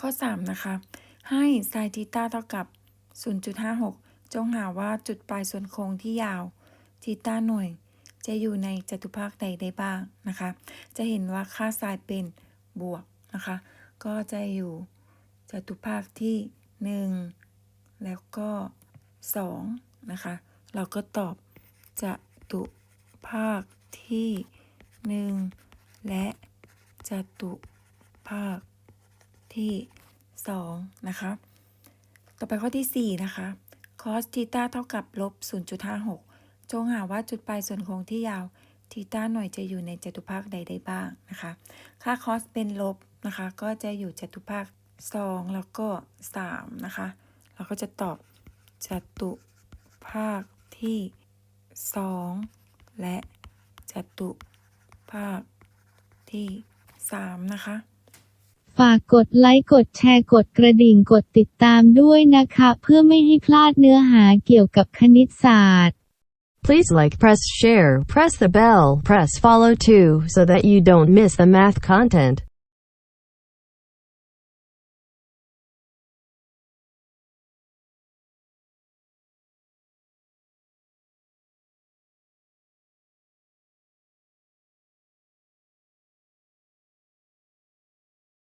ข้อ 3 นะคะ ให้ไซน์ทีตาเท่ากับ 0.56 จงหาว่าจุดปลายส่วนโค้งที่ยาวทีตาหน่วย จะอยู่ในจตุภาคใดได้บ้างนะคะ จะเห็นว่าค่าไซน์เป็นบวกนะคะ ก็จะอยู่จตุภาคที่ 1 แล้วก็2นะคะ เราก็ตอบจตุภาคที่ 1 และจตุภาค ที่ 2 นะคะ ต่อไปข้อที่ 4 นะคะ cos ทีตาเท่ากับลบ 0.56 จงหาว่าจุดปลายส่วนโค้งที่ยาวทีตาหน่วยจะอยู่ในจตุภาคใดได้บ้างนะคะ ค่า cos เป็นลบนะคะ ก็จะอยู่จตุภาค 2 แล้วก็ 3 นะคะ เราก็จะตอบจตุภาคที่ 2 และจตุภาคที่ 3 นะคะ ฝากกดไลค์กดแชร์กดกระดิ่งกดติดตามด้วยนะคะ เพื่อไม่ให้พลาดเนื้อหาเกี่ยวกับคณิตศาสตร์ Please like, press share, press the bell, press follow too, so that you don't miss the math content.